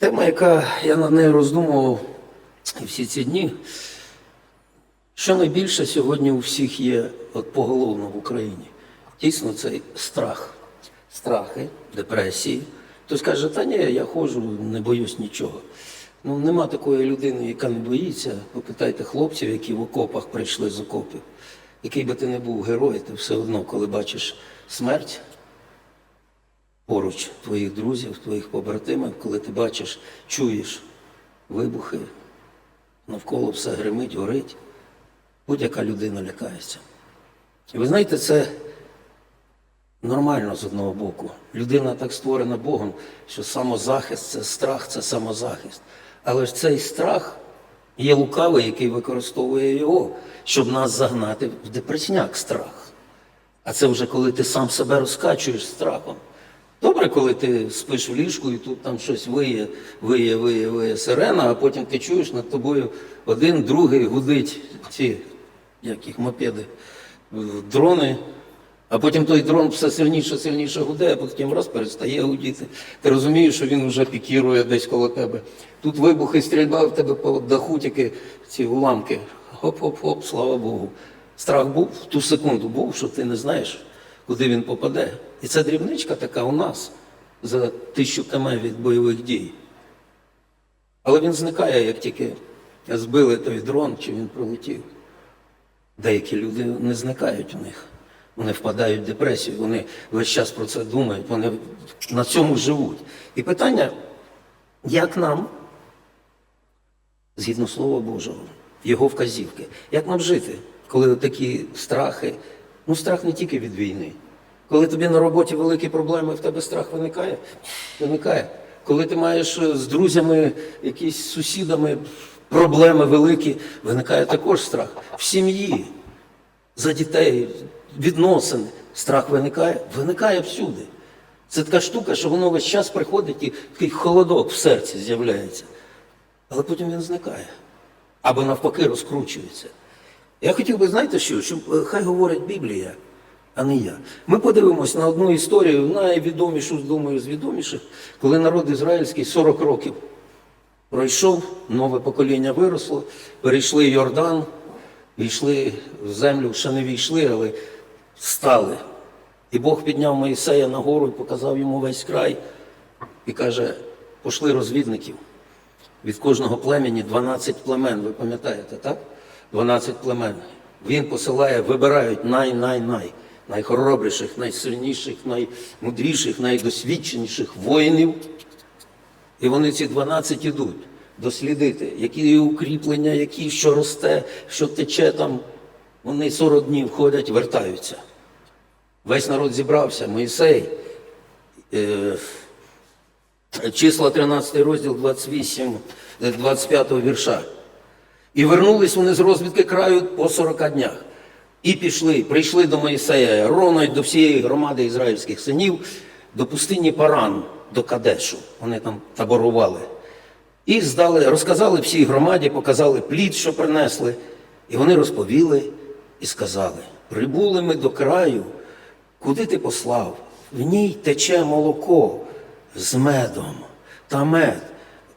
Тема, яка я над нею роздумував всі ці дні, що найбільше сьогодні у всіх є от поголовно в Україні. Дійсно, цей страх. Страхи, депресії. Хтось каже, та ні, я ходжу, не боюсь нічого. Ну, нема такої людини, яка не боїться. Попитайте хлопців, які в окопах прийшли з окопів. Який би ти не був герой, ти все одно, коли бачиш смерть, поруч твоїх друзів, твоїх побратимів, коли ти бачиш, чуєш вибухи, навколо все гримить, горить, будь-яка людина лякається. І ви знаєте, це нормально з одного боку. Людина так створена Богом, що самозахист це страх, це самозахист. Але ж цей страх є лукавий, який використовує його, щоб нас загнати в депресняк страх. А це вже коли ти сам себе розкачуєш страхом. Добре, коли ти спиш в ліжку і тут там щось виє, виє, виє, виє сирена, а потім ти чуєш над тобою один, другий гудить ці, як їх мопеди, дрони, а потім той дрон все сильніше, сильніше гуде, а потім раз перестає гудіти. Ти розумієш, що він вже пікірує десь коло тебе. Тут вибухи, стрільба в тебе по даху тільки ці уламки. Хоп-хоп-хоп, слава Богу. Страх був в ту секунду був, що ти не знаєш, куди він попаде. І це дрібничка така у нас за тисячу км від бойових дій. Але він зникає, як тільки збили той дрон, чи він прилетів. Деякі люди не зникають у них. Вони впадають в депресію, вони весь час про це думають, вони на цьому живуть. І питання, як нам, згідно Слова Божого, його вказівки, як нам жити, коли такі страхи, ну страх не тільки від війни. Коли тобі на роботі великі проблеми, в тебе страх виникає? Виникає. Коли ти маєш е, з друзями, якісь сусідами проблеми великі, виникає також страх. В сім'ї, за дітей, відносини. Страх виникає, виникає всюди. Це така штука, що воно весь час приходить і такий холодок в серці з'являється. Але потім він зникає. Або навпаки розкручується. Я хотів би, знаєте що, щоб е, хай говорить Біблія, а не я. Ми подивимось на одну історію, найвідомішу, думаю, з відоміших, коли народ ізраїльський 40 років пройшов, нове покоління виросло, перейшли Йордан, війшли в землю, ще не війшли, але стали. І Бог підняв Моїсея на гору і показав йому весь край і каже: пошли розвідників. Від кожного племені 12 племен, ви пам'ятаєте, так? 12 племен. Він посилає, вибирають най-най-най, найхоробріших, найсильніших, наймудріших, найдосвідченіших воїнів. І вони ці 12 ідуть дослідити, які укріплення, які що росте, що тече там. Вони 40 днів ходять, вертаються. Весь народ зібрався, Моїсей. Е, числа 13 розділ 28, е, 25 вірша. І вернулись вони з розвідки краю по 40 днях. І пішли, прийшли до Моїсея, Рона до всієї громади ізраїльських синів, до пустині Паран, до Кадешу. Вони там таборували. І здали, розказали всій громаді, показали плід, що принесли. І вони розповіли і сказали: прибули ми до краю, куди ти послав? В ній тече молоко з медом та мед.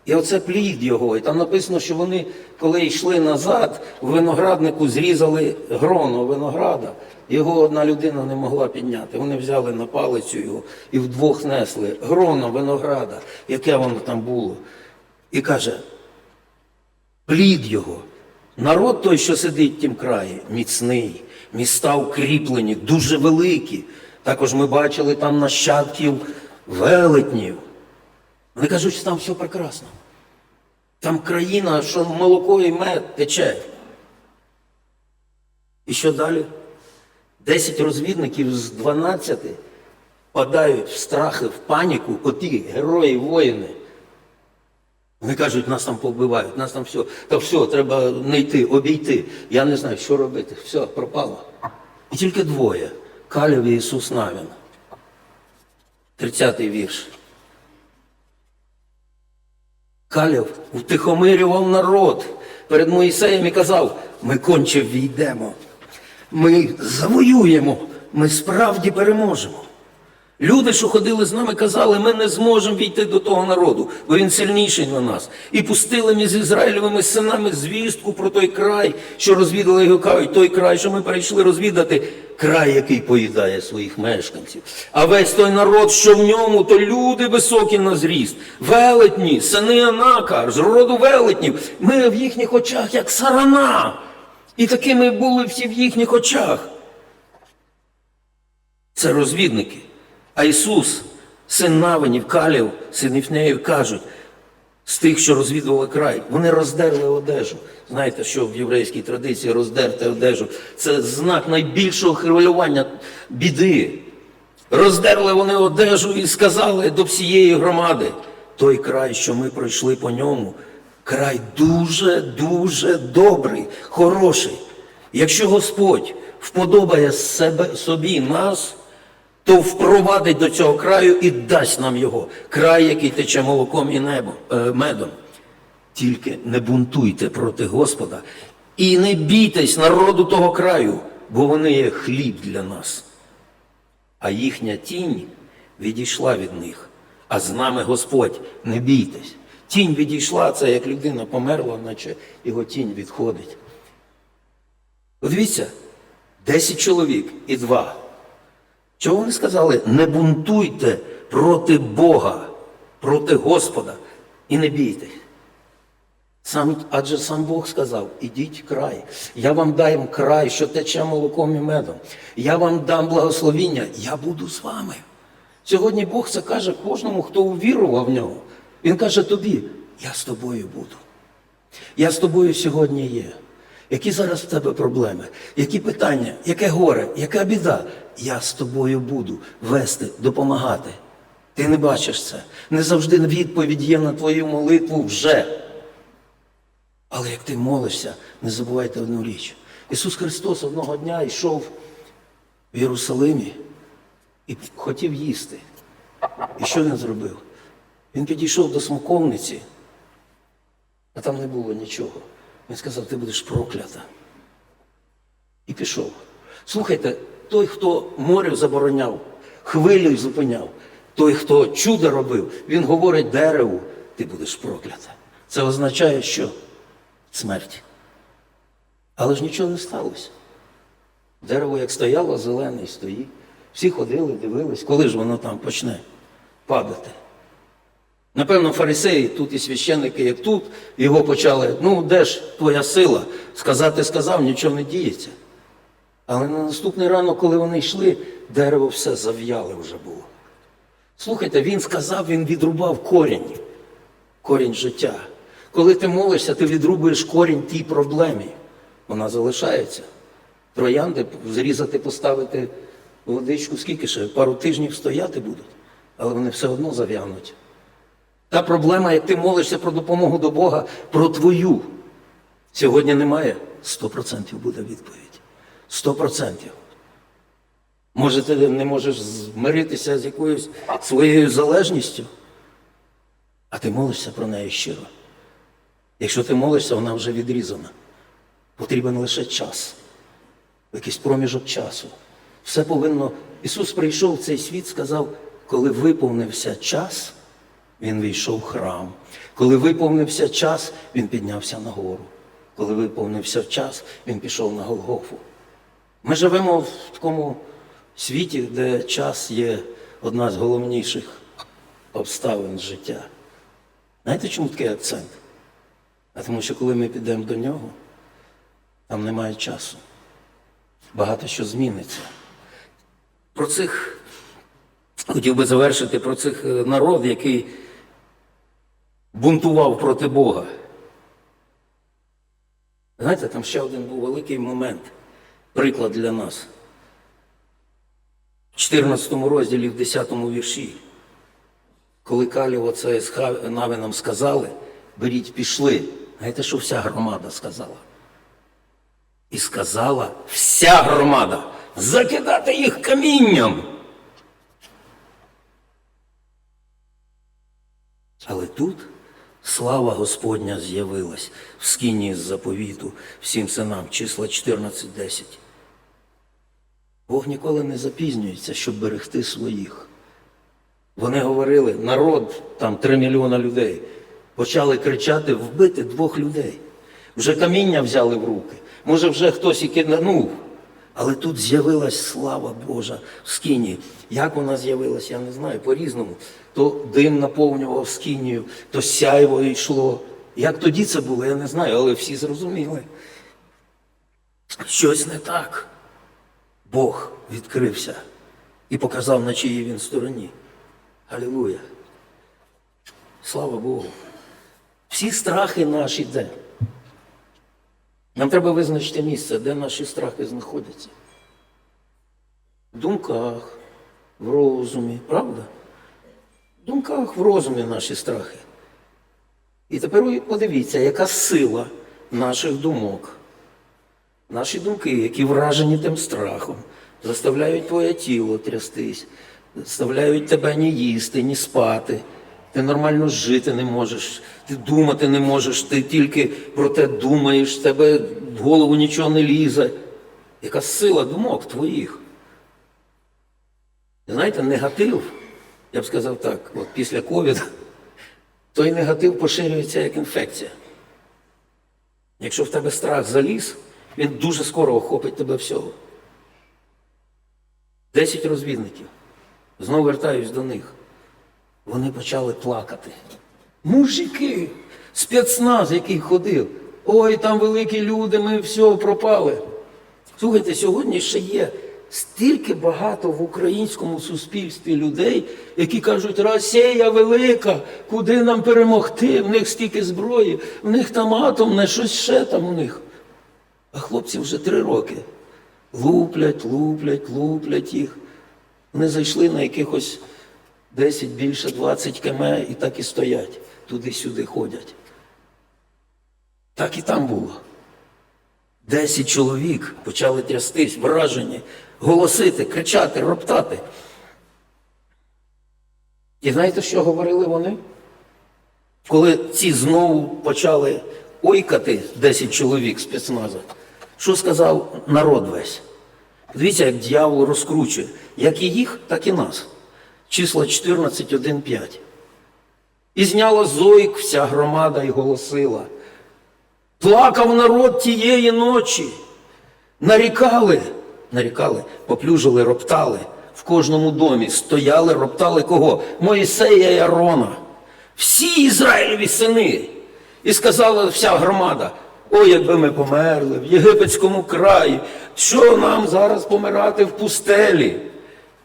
І оце плід його. І там написано, що вони, коли йшли назад, в винограднику зрізали гроно винограда. Його одна людина не могла підняти. Вони взяли на палицю його і вдвох несли гроно винограда, яке воно там було. І каже, плід його. Народ той, що сидить в тім краї, міцний, міста укріплені, дуже великі. Також ми бачили там нащадків велетнів. Вони кажуть, що там все прекрасно. Там країна, що молоко і мед тече. І що далі? Десять розвідників з 12 падають в страхи, в паніку, оті герої, воїни. Вони кажуть, нас там повбивають, нас там все. Та все, треба не йти, обійти. Я не знаю, що робити. Все, пропало. І тільки двоє. Калів і Ісус Навін. 30-й вірш. Калів утихомирював народ. Перед Моїсеєм і казав, ми конче війдемо, ми завоюємо, ми справді переможемо. Люди, що ходили з нами, казали, ми не зможемо війти до того народу, бо він сильніший на нас. І пустили ми з Ізраїлевими синами звістку про той край, що розвідали його кажуть, той край, що ми прийшли розвідати, край, який поїдає своїх мешканців. А весь той народ, що в ньому, то люди високі на зріст, велетні, сини Анака, з роду велетнів. Ми в їхніх очах, як сарана. І такими були всі в їхніх очах. Це розвідники. А Ісус, син Навинів, Калів, син Іфнеїв, кажуть, з тих, що розвідували край, вони роздерли одежу. Знаєте, що в єврейській традиції роздерти одежу це знак найбільшого хвилювання біди. Роздерли вони одежу і сказали до всієї громади: той край, що ми пройшли по ньому, край дуже, дуже добрий, хороший. Якщо Господь вподобає себе, собі нас, то впровадить до цього краю і дасть нам його. Край, який тече молоком і небом, е, медом. Тільки не бунтуйте проти Господа і не бійтесь народу того краю, бо вони є хліб для нас. А їхня тінь відійшла від них. А з нами Господь, не бійтесь. Тінь відійшла, це як людина померла, наче його тінь відходить. От Дивіться, 10 чоловік і два. Чого вони сказали? Не бунтуйте проти Бога, проти Господа і не бійтесь. Сам, адже сам Бог сказав, ідіть край. Я вам дам край, що тече молоком і медом. Я вам дам благословіння, я буду з вами. Сьогодні Бог це каже кожному, хто увірував в нього. Він каже тобі, я з тобою буду. Я з тобою сьогодні є. Які зараз в тебе проблеми? Які питання, яке горе, яка біда? Я з тобою буду вести, допомагати. Ти не бачиш це. Не завжди відповідь є на твою молитву вже. Але як ти молишся, не забувайте одну річ. Ісус Христос одного дня йшов в Єрусалимі і хотів їсти. І що він зробив? Він підійшов до смоковниці, а там не було нічого. Він сказав, ти будеш проклята. І пішов. Слухайте, той, хто море забороняв, хвилю зупиняв, той, хто чудо робив, він говорить дереву, ти будеш проклята. Це означає, що смерть. Але ж нічого не сталося. Дерево, як стояло, зелене і стоїть. Всі ходили, дивились, коли ж воно там почне падати. Напевно, фарисеї, тут і священники, як тут, його почали, ну де ж твоя сила? Сказати сказав, нічого не діється. Але на наступний ранок, коли вони йшли, дерево все зав'яле вже було. Слухайте, він сказав, він відрубав корінь, корінь життя. Коли ти молишся, ти відрубуєш корінь тій проблемі. Вона залишається. Троянди зрізати, поставити водичку, скільки ще? Пару тижнів стояти будуть, але вони все одно зав'януть. Та проблема, як ти молишся про допомогу до Бога, про твою. Сьогодні немає. 100% буде відповідь. 100%. Може, ти не можеш змиритися з якоюсь своєю залежністю, а ти молишся про неї щиро. Якщо ти молишся, вона вже відрізана. Потрібен лише час, якийсь проміжок часу. Все повинно. Ісус прийшов в цей світ, сказав, коли виповнився час, Він війшов в храм. Коли виповнився час, Він піднявся на гору. Коли виповнився час, Він пішов на Голгофу. Ми живемо в такому світі, де час є одна з головніших обставин життя. Знаєте, чому такий акцент? А тому що коли ми підемо до нього, там немає часу. Багато що зміниться. Про цих хотів би завершити про цих е, народ, який бунтував проти Бога. Знаєте, там ще один був великий момент, приклад для нас. В 14 розділі, в 10 вірші, коли Калів оце з Навином сказали, беріть, пішли. Знаєте, що вся громада сказала? І сказала вся громада закидати їх камінням. Але тут слава Господня з'явилась в скині з заповіту всім синам, числа 14.10. Бог ніколи не запізнюється, щоб берегти своїх. Вони говорили, народ, там 3 мільйона людей, почали кричати вбити двох людей. Вже каміння взяли в руки. Може, вже хтось і киднув. Але тут з'явилась слава Божа в скині. Як вона з'явилась, я не знаю, по-різному. То дим наповнював скинію, то сяйво йшло. Як тоді це було, я не знаю, але всі зрозуміли. Щось не так. Бог відкрився і показав, на чиїй він стороні. Алілуя. Слава Богу. Всі страхи наші де? Нам треба визначити місце, де наші страхи знаходяться. В думках, в розумі, правда? В думках, в розумі наші страхи. І тепер подивіться, яка сила наших думок. Наші думки, які вражені тим страхом, заставляють твоє тіло трястись, заставляють тебе ні їсти, ні спати. Ти нормально жити не можеш, ти думати не можеш, ти тільки про те думаєш, тебе в голову нічого не лізе. Яка сила думок твоїх? Знаєте, негатив, я б сказав так, от після ковіду, той негатив поширюється як інфекція. Якщо в тебе страх заліз, він дуже скоро охопить тебе всього. Десять розвідників. Знову вертаюсь до них. Вони почали плакати. Мужики, спецназ, який ходив. Ой, там великі люди, ми все пропали. Слухайте, сьогодні ще є стільки багато в українському суспільстві людей, які кажуть, Росія велика, куди нам перемогти? В них стільки зброї, в них там атомне, щось ще там у них. А хлопці вже три роки луплять, луплять, луплять їх. Вони зайшли на якихось 10, більше 20 км і так і стоять, туди-сюди ходять. Так і там було. Десять чоловік почали трястись, вражені, голосити, кричати, роптати. І знаєте, що говорили вони? Коли ці знову почали ойкати 10 чоловік спецназа, що сказав народ весь? Дивіться, як дьявол розкручує, як і їх, так і нас. Число 14, 1, 5. І зняла зойк вся громада і голосила. Плакав народ тієї ночі. Нарікали, нарікали, поплюжили, роптали. В кожному домі стояли, роптали кого? Моїсея і Арона. Всі Ізраїлеві сини. І сказала вся громада: ой, якби ми померли в єгипетському краї, що нам зараз помирати в пустелі?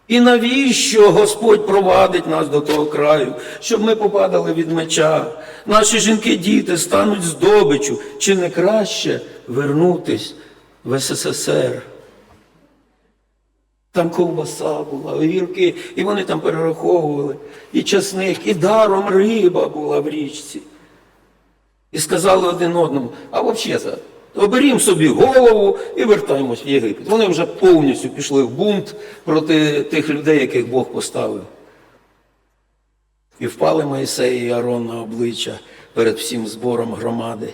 І навіщо Господь провадить нас до того краю, щоб ми попадали від меча? Наші жінки, діти стануть здобичу, чи не краще вернутись в СССР? Там ковбаса була, огірки, і вони там перераховували, і часник, і даром риба була в річці. І сказали один одному, а взагалі, оберімо собі голову і вертаємось в Єгипет. Вони вже повністю пішли в бунт проти тих людей, яких Бог поставив. І впали Моїсей і Арон на обличчя перед всім збором громади.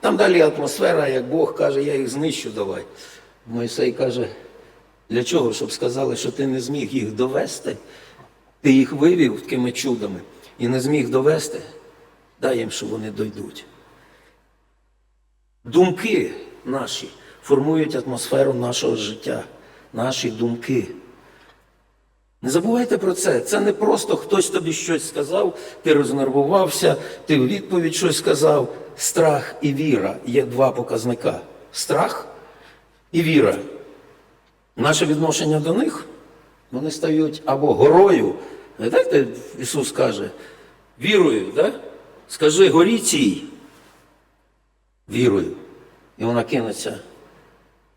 Там далі атмосфера, як Бог каже, я їх знищу давай. Мойсей каже, для чого? Щоб сказали, що ти не зміг їх довести. Ти їх вивів такими чудами і не зміг довести. Дай їм, що вони дойдуть. Думки наші формують атмосферу нашого життя, наші думки. Не забувайте про це. Це не просто хтось тобі щось сказав, ти рознервувався, ти в відповідь щось сказав. Страх і віра є два показника. Страх і віра. Наше відношення до них, вони стають або горою. Знаєте, Ісус каже, вірою, да? Скажи горі цій, вірою. І вона кинеться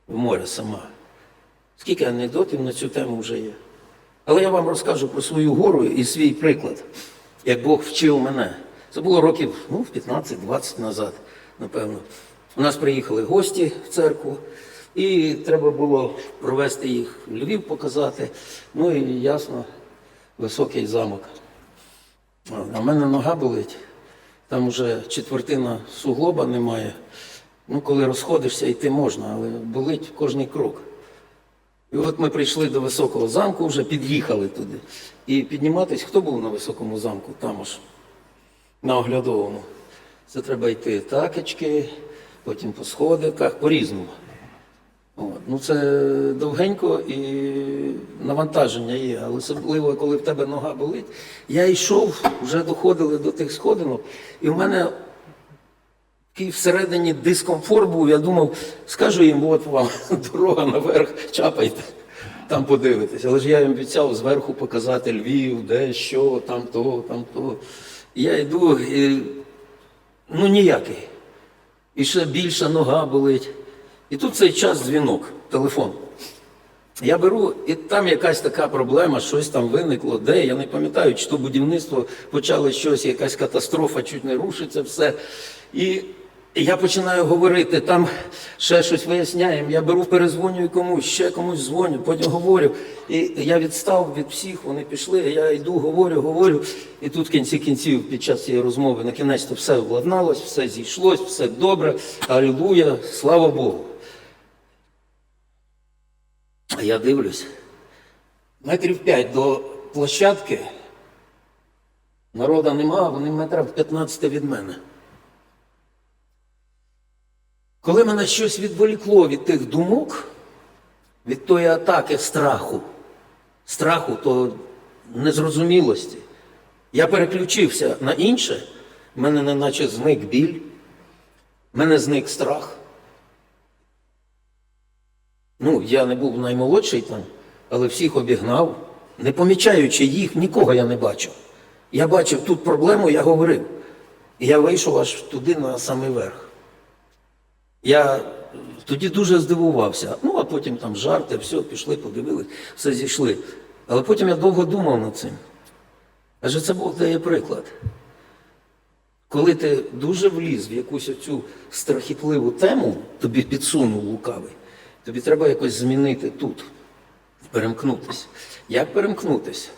в море сама. Скільки анекдотів на цю тему вже є. Але я вам розкажу про свою гору і свій приклад, як Бог вчив мене. Це було років ну, 15-20 назад, напевно. У нас приїхали гості в церкву, і треба було провести їх в Львів показати. Ну і ясно, високий замок. А в мене нога болить, там вже четвертина суглоба немає. Ну, коли розходишся, йти можна, але болить кожний крок. І от ми прийшли до високого замку, вже під'їхали туди. І підніматись, хто був на високому замку? Там аж на оглядовому. Це треба йти такечки, потім по сходиках, по-різному. Ну це довгенько і навантаження є, але особливо, коли в тебе нога болить. Я йшов, вже доходили до тих сходинок, і в мене такий всередині дискомфорт був. Я думав, скажу їм, от вам дорога наверх, чапайте, там подивитесь. Але ж я їм обіцяв зверху показати Львів, де що, там то, там то. Я йду, і ну ніякий. І ще більша нога болить. І тут цей час дзвінок, телефон. Я беру, і там якась така проблема, щось там виникло, де, я не пам'ятаю, чи то будівництво почало щось, якась катастрофа, чуть не рушиться все. І я починаю говорити, там ще щось виясняємо. Я беру, перезвонюю комусь, ще комусь дзвоню, потім говорю. І я відстав від всіх, вони пішли, я йду, говорю, говорю. І тут в кінці кінців, під час цієї розмови, на кінець то все владналось, все зійшлось, все добре. Алілуя, слава Богу. А я дивлюсь, метрів п'ять до площадки народа нема, вони метрів 15 від мене. Коли мене щось відволікло від тих думок, від тої атаки страху, страху, то незрозумілості, я переключився на інше, в мене неначе зник біль, в мене зник страх. Ну, я не був наймолодший там, але всіх обігнав, не помічаючи їх, нікого я не бачив. Я бачив тут проблему, я говорив. І я вийшов аж туди на самий верх. Я тоді дуже здивувався. Ну, а потім там жарти, все, пішли, подивились, все зійшли. Але потім я довго думав над цим. Адже це Бог дає приклад. Коли ти дуже вліз в якусь оцю страхітливу тему, тобі підсунув лукавий, тобі треба якось змінити тут, перемкнутися. Як перемкнутися?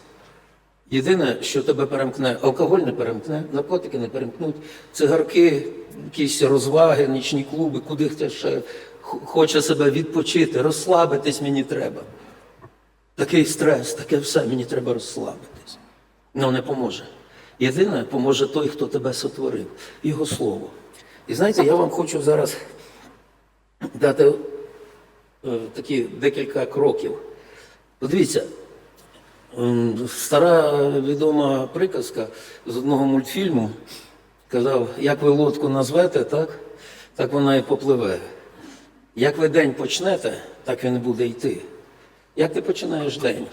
Єдине, що тебе перемкне, алкоголь не перемкне, наркотики не перемкнуть, цигарки, якісь розваги, нічні клуби, куди хто ще хоче себе відпочити, розслабитись мені треба. Такий стрес, таке все, мені треба розслабитись. Ну, не поможе. Єдине, поможе той, хто тебе сотворив, його слово. І знаєте, я вам хочу зараз дати такі декілька кроків. Подивіться, ем, стара відома приказка з одного мультфільму казав, як ви лодку назвете, так, так вона і попливе. Як ви день почнете, так він буде йти. Як ти починаєш день?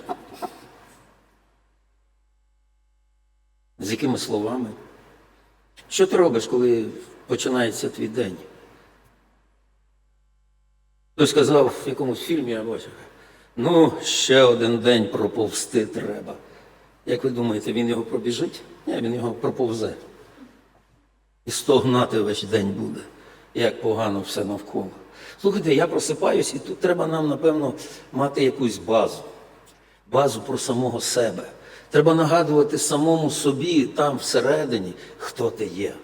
З якими словами? Що ти робиш, коли починається твій день? Хтось сказав в якомусь фільмі, я бачив, ну, ще один день проповзти треба. Як ви думаєте, він його пробіжить? Ні, він його проповзе. І стогнати весь день буде, як погано все навколо. Слухайте, я просипаюсь, і тут треба нам, напевно, мати якусь базу. Базу про самого себе. Треба нагадувати самому собі там всередині, хто ти є.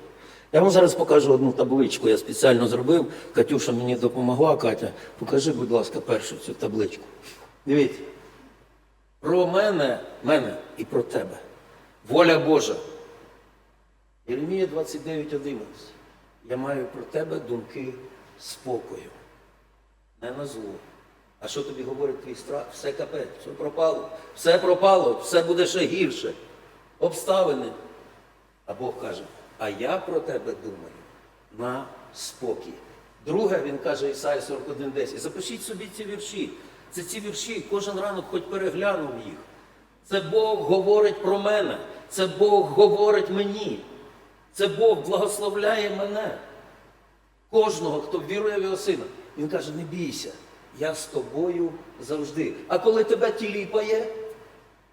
Я вам зараз покажу одну табличку, я спеціально зробив. Катюша мені допомогла, Катя. Покажи, будь ласка, першу цю табличку. Дивіться. Про мене, мене і про тебе. Воля Божа. Єремія 29.11. Я маю про тебе думки спокою. Не на зло. А що тобі говорить твій страх? Все капець, все пропало, все пропало, все буде ще гірше. Обставини. А Бог каже, а я про тебе думаю на спокій. Друге, він каже Ісая 41.10. Запишіть собі ці вірші. Це ці вірші, кожен ранок хоч переглянув їх. Це Бог говорить про мене. Це Бог говорить мені. Це Бог благословляє мене. Кожного, хто вірує в його сина. Він каже, не бійся, я з тобою завжди. А коли тебе тіліпає,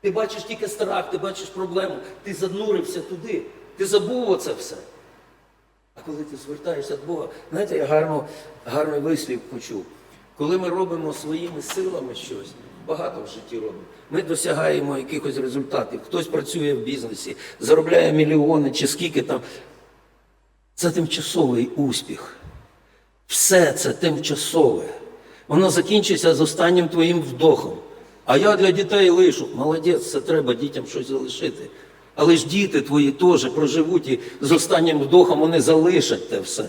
ти бачиш тільки страх, ти бачиш проблему, ти занурився туди, ти забув оце все. А коли ти звертаєшся до Бога, знаєте, я гарно, гарний вислів почув. Коли ми робимо своїми силами щось, багато в житті робимо, ми досягаємо якихось результатів. Хтось працює в бізнесі, заробляє мільйони чи скільки там. Це тимчасовий успіх. Все це тимчасове. Воно закінчиться з останнім твоїм вдохом. А я для дітей лишу. Молодець, це треба дітям щось залишити. Але ж діти твої теж проживуть і з останнім вдохом вони залишать те все.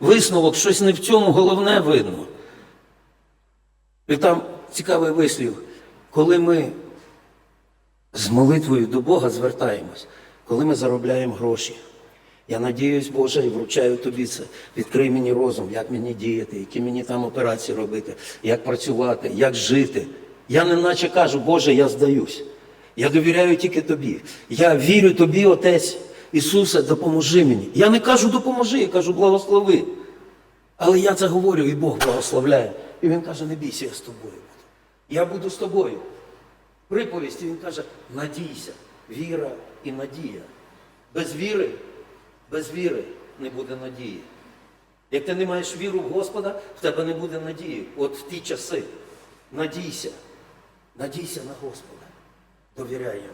Висновок, щось не в цьому головне видно. І там цікавий вислів, коли ми з молитвою до Бога звертаємось, коли ми заробляємо гроші. Я надіюсь, Боже, і вручаю тобі це. Відкрий мені розум, як мені діяти, які мені там операції робити, як працювати, як жити. Я не наче кажу, Боже, я здаюсь. Я довіряю тільки тобі. Я вірю тобі, Отець Ісусе, допоможи мені. Я не кажу допоможи, я кажу благослови. Але я це говорю, і Бог благословляє. І він каже, не бійся, я з тобою буду. Я буду з тобою. Приповісті він каже, надійся, віра і надія. Без віри, без віри не буде надії. Як ти не маєш віру в Господа, в тебе не буде надії. От в ті часи. Надійся. Надійся на Господа. Довіряй йому.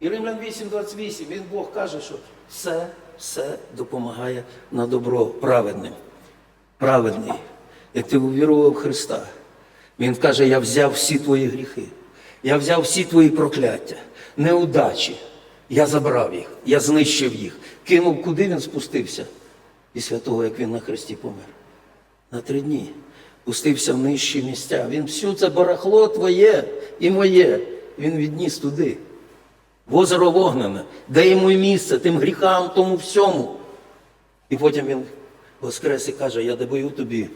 І Римлян 8.28, він Бог каже, що все, все допомагає на добро праведним. Праведний, як ти увірував Христа. Він каже, я взяв всі твої гріхи, я взяв всі твої прокляття, неудачі. Я забрав їх, я знищив їх. Кинув, куди він спустився після того, як він на хресті помер. На три дні. Пустився в нижчі місця. Він всю це барахло твоє і моє. Він відніс туди. В озеро вогнене, де йому місце, тим гріхам, тому всьому. І потім він воскрес і каже, я даю тобі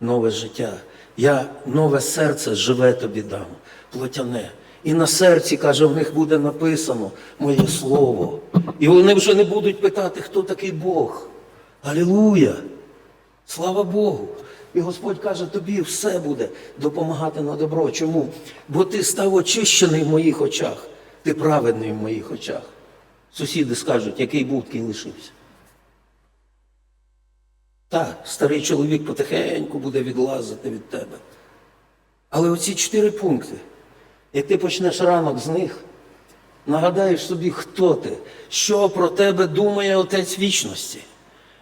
нове життя. Я нове серце живе тобі дам, плотяне. І на серці, каже, в них буде написано моє слово. І вони вже не будуть питати, хто такий Бог. Алілуя! Слава Богу! І Господь каже, тобі все буде допомагати на добро. Чому? Бо ти став очищений в моїх очах, ти праведний в моїх очах. Сусіди скажуть, який був, такий лишився. Так, старий чоловік потихеньку буде відлазити від тебе. Але оці чотири пункти, як ти почнеш ранок з них, нагадаєш собі, хто ти, що про тебе думає Отець вічності,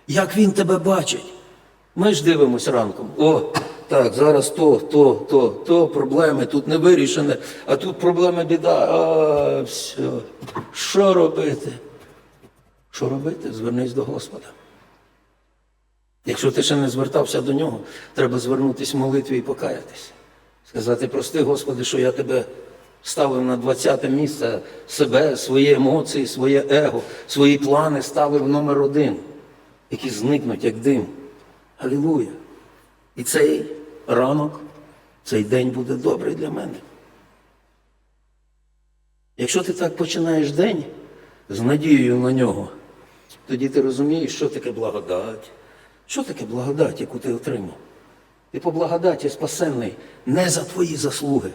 як він тебе бачить. Ми ж дивимося ранком. О, так, зараз то, то, то, то проблеми, тут не вирішене, а тут проблема біда. А, все. Що робити? Що робити? Звернись до Господа. Якщо ти ще не звертався до нього, треба звернутися в молитві і покаятися. Сказати, прости, Господи, що я тебе ставив на 20 місце себе, свої емоції, своє его, свої плани ставив номер один, які зникнуть, як дим. Алілуя. І цей ранок, цей день буде добрий для мене. Якщо ти так починаєш день з надією на нього, тоді ти розумієш, що таке благодать. Що таке благодать, яку ти отримав? Ти по благодаті спасенний не за твої заслуги,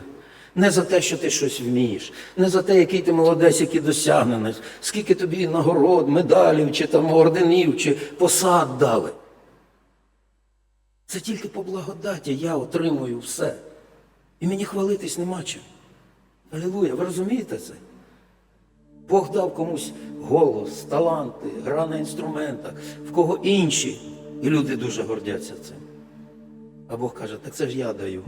не за те, що ти щось вмієш, не за те, який ти молодець, який досягнений, скільки тобі нагород, медалів, чи там орденів, чи посад дали. Це тільки по благодаті я отримую все. І мені хвалитись нема чим. Алілуя, ви розумієте це? Бог дав комусь голос, таланти, гра на інструментах, в кого інші. І люди дуже гордяться цим. А Бог каже, так це ж я даю.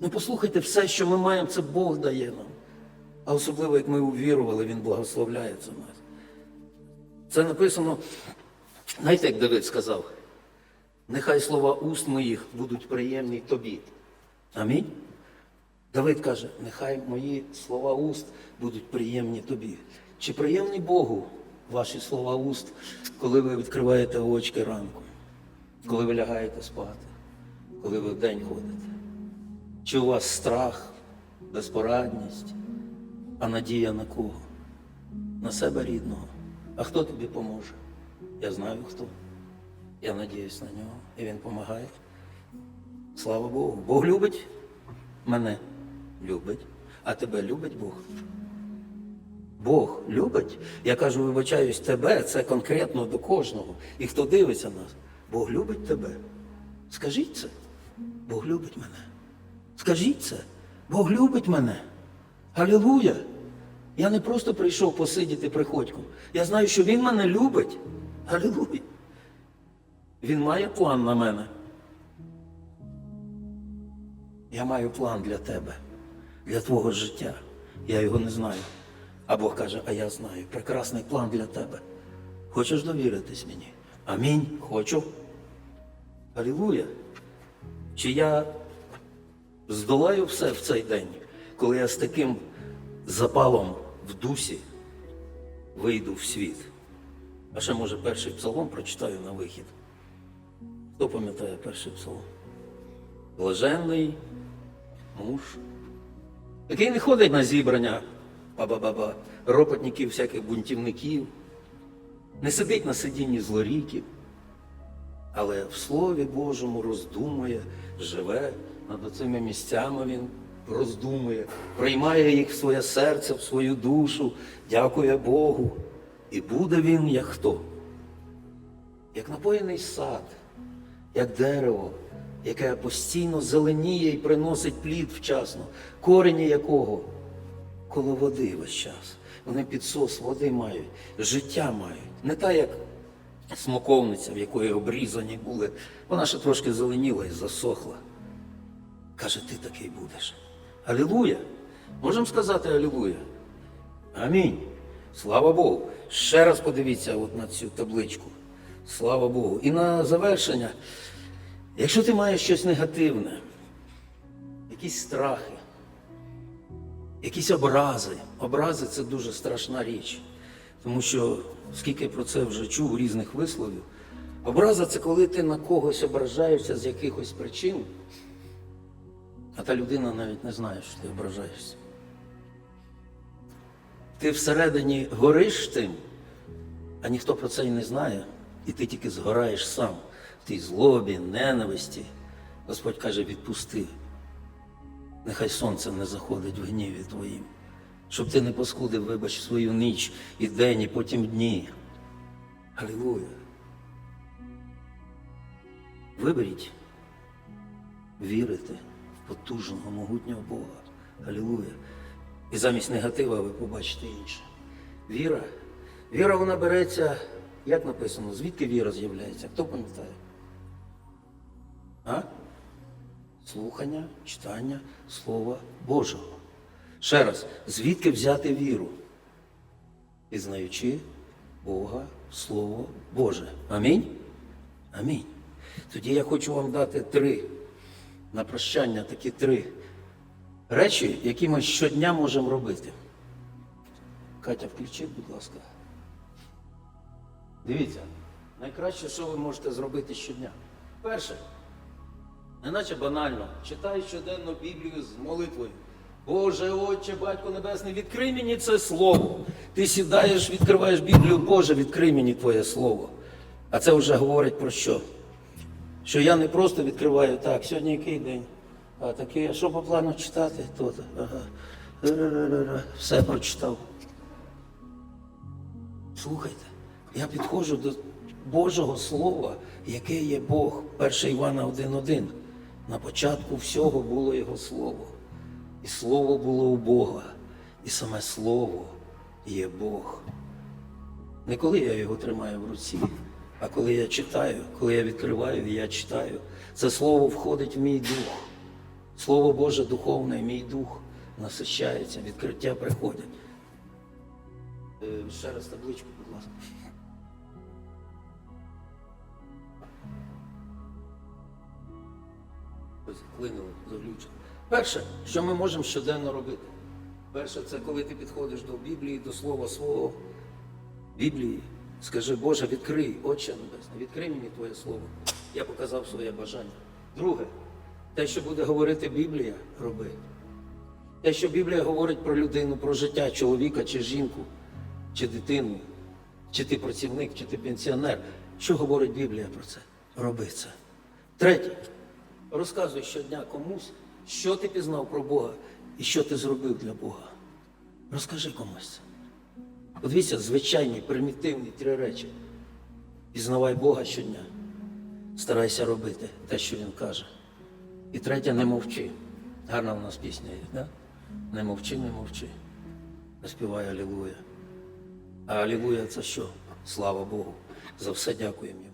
Ну послухайте, все, що ми маємо, це Бог дає нам. А особливо, як ми увірували, Він благословляє це нас. Це написано, знаєте, як Давид сказав, нехай слова уст моїх будуть приємні тобі. Амінь. Давид каже, нехай мої слова уст будуть приємні тобі. Чи приємні Богу ваші слова уст, коли ви відкриваєте очки ранку, коли ви лягаєте спати, коли ви вдень ходите? Чи у вас страх, безпорадність, а надія на кого? На себе рідного. А хто тобі поможе? Я знаю хто. Я надіюсь на нього, і він допомагає. Слава Богу. Бог любить мене любить, а тебе любить Бог. Бог любить. Я кажу, вибачаюсь, тебе, це конкретно до кожного. І хто дивиться нас, Бог любить тебе. Скажіть це. Бог любить мене. Скажіть це. Бог любить мене. Алілуя. Я не просто прийшов посидіти приходьком. Я знаю, що Він мене любить. Алілуя. Він має план на мене. Я маю план для тебе, для твого життя. Я його не знаю. А Бог каже, а я знаю. Прекрасний план для тебе. Хочеш довіритись мені? Амінь. Хочу. Алілуя. Чи я здолаю все в цей день, коли я з таким запалом в дусі вийду в світ? А ще, може, перший псалом прочитаю на вихід. Хто пам'ятає перший псалом? Блаженний муж, який не ходить на зібрання ба-ба-ба-ба, ропотників, всяких бунтівників, не сидить на сидінні злоріків, але в Слові Божому роздумує, живе над цими місцями він роздумує, приймає їх в своє серце, в свою душу, дякує Богу. І буде він як хто? Як напоєний сад, як дерево, яке постійно зеленіє і приносить плід вчасно, корені якого коло води весь час. Вони підсос води мають, життя мають. Не та, як смоковниця, в якої обрізані були. Вона ще трошки зеленіла і засохла. Каже, ти такий будеш. Алілуя! Можемо сказати Алілуя? Амінь. Слава Богу. Ще раз подивіться от на цю табличку. Слава Богу. І на завершення, якщо ти маєш щось негативне, якісь страхи, якісь образи. Образи це дуже страшна річ. Тому що, скільки про це вже чув різних висловів, образа це коли ти на когось ображаєшся з якихось причин, а та людина навіть не знає, що ти ображаєшся. Ти всередині гориш тим, а ніхто про це і не знає, і ти тільки згораєш сам в тій злобі, ненависті. Господь каже, відпусти. Нехай сонце не заходить в гніві твоїм, щоб ти не паскудив, вибач, свою ніч і день, і потім дні. Алілуя. Виберіть вірити в потужного, могутнього Бога. Алілуя. І замість негатива ви побачите інше. Віра. Віра вона береться, як написано, звідки віра з'являється? Хто пам'ятає? А? Слухання, читання Слова Божого. Ще раз, звідки взяти віру? Пізнаючи Бога, Слово Боже. Амінь? Амінь. Тоді я хочу вам дати три на прощання, такі три речі, які ми щодня можемо робити. Катя, включіть, будь ласка. Дивіться, найкраще, що ви можете зробити щодня. Перше, неначе банально, читай щоденно Біблію з молитвою. Боже, Отче, Батько Небесний, відкрий мені це слово. Ти сідаєш, відкриваєш Біблію, Боже, відкрий мені Твоє Слово. А це вже говорить про що? Що я не просто відкриваю так, сьогодні який день? А такий, а що по плану читати? То-то. Ага. Все прочитав. Слухайте, я підходжу до Божого Слова, яке є Бог, 1 Івана 1.1. На початку всього було Його Слово. І Слово було у Бога. І саме Слово є Бог. Не коли я його тримаю в руці, а коли я читаю, коли я відкриваю і я читаю, це слово входить в мій дух. Слово Боже духовне, мій дух насищається, відкриття приходять. Е, Ще раз табличку, будь ласка. Ось Клинило, заглючило. Перше, що ми можемо щоденно робити. Перше, це коли ти підходиш до Біблії, до слова свого Біблії, скажи, Боже, відкрий, Отче Небесний, відкрий мені Твоє Слово. Я показав своє бажання. Друге, те, що буде говорити Біблія, роби. Те, що Біблія говорить про людину, про життя чоловіка чи жінку, чи дитину, чи ти працівник, чи ти пенсіонер. Що говорить Біблія про це? Роби це. Третє. Розказуй щодня комусь, що ти пізнав про Бога і що ти зробив для Бога. Розкажи комусь. Подивіться, звичайні, примітивні три речі. Пізнавай Бога щодня. Старайся робити те, що Він каже. І третє, не мовчи. Гарна в нас пісня є, да? Не мовчи, не мовчи. Заспівай Алілуя. А Алілуя це що? Слава Богу. За все дякуємо йому.